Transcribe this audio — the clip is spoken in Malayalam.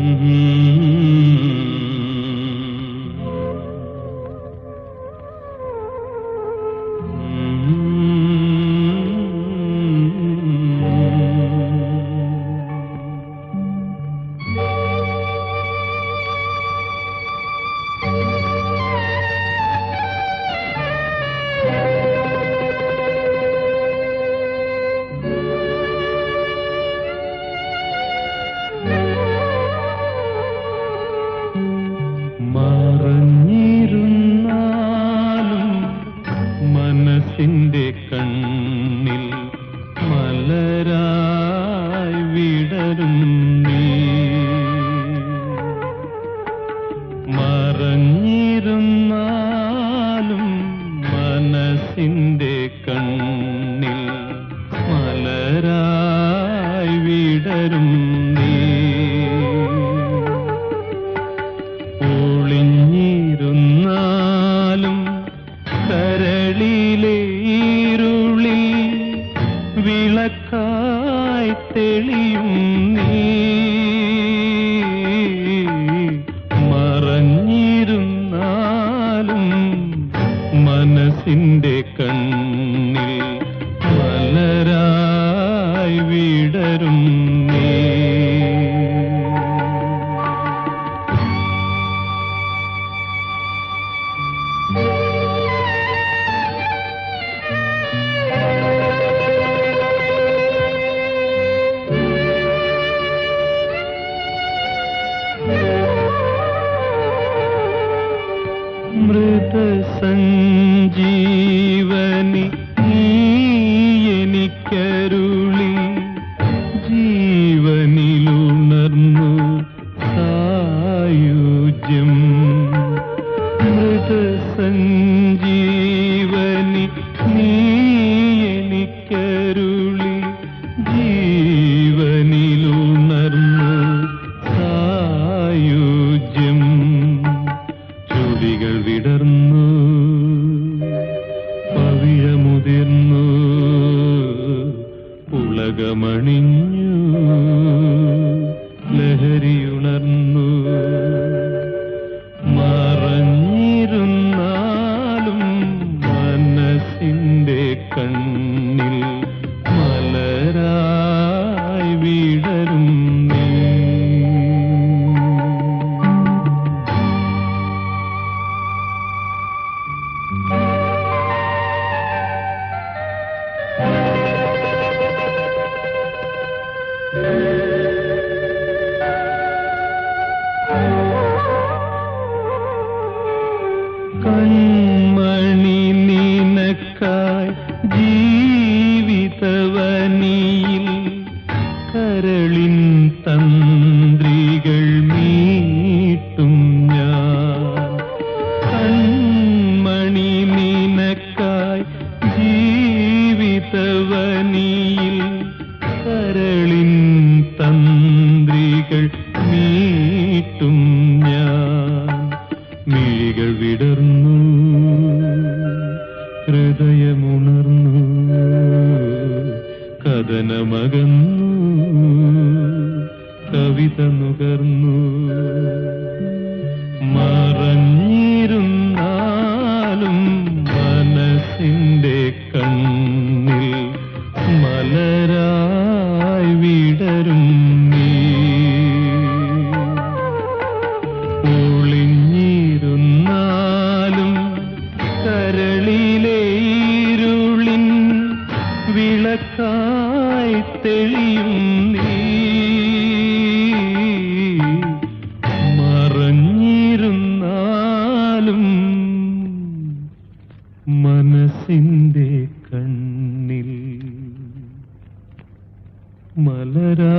Mm-hmm. വിളക്കായി തെളിയും നീ. മറഞ്ഞിരുന്നാലും മനസ്സിന്റെ കണ്ണിൽ മൃതസഞ്ജീവനി നീ എനിക്കരുളി ജീവനിലുണർന്നു സായുജ്യം. മൃതസഞ്ജീവനി ഉലകമണിഞ്ഞു ലഹരിയുണർന്നു. മറഞ്ഞിരുന്നാലും മനസ്സിന്റെ കണ്ണിൽ കഥനമകന്നു കവിത നുകർന്നു. മറഞ്ഞിരുന്നാലും മനസ്സിന്റെ കണ്ണിൽ മലരായി വിടരും നീ. ഒളിഞ്ഞിരുന്നാലും ഇരുളിൻ വിളക്കായി തെളിയും നീ. മറഞ്ഞിരുന്നാലും മനസ്സിന്റെ കണ്ണിൽ മലരാ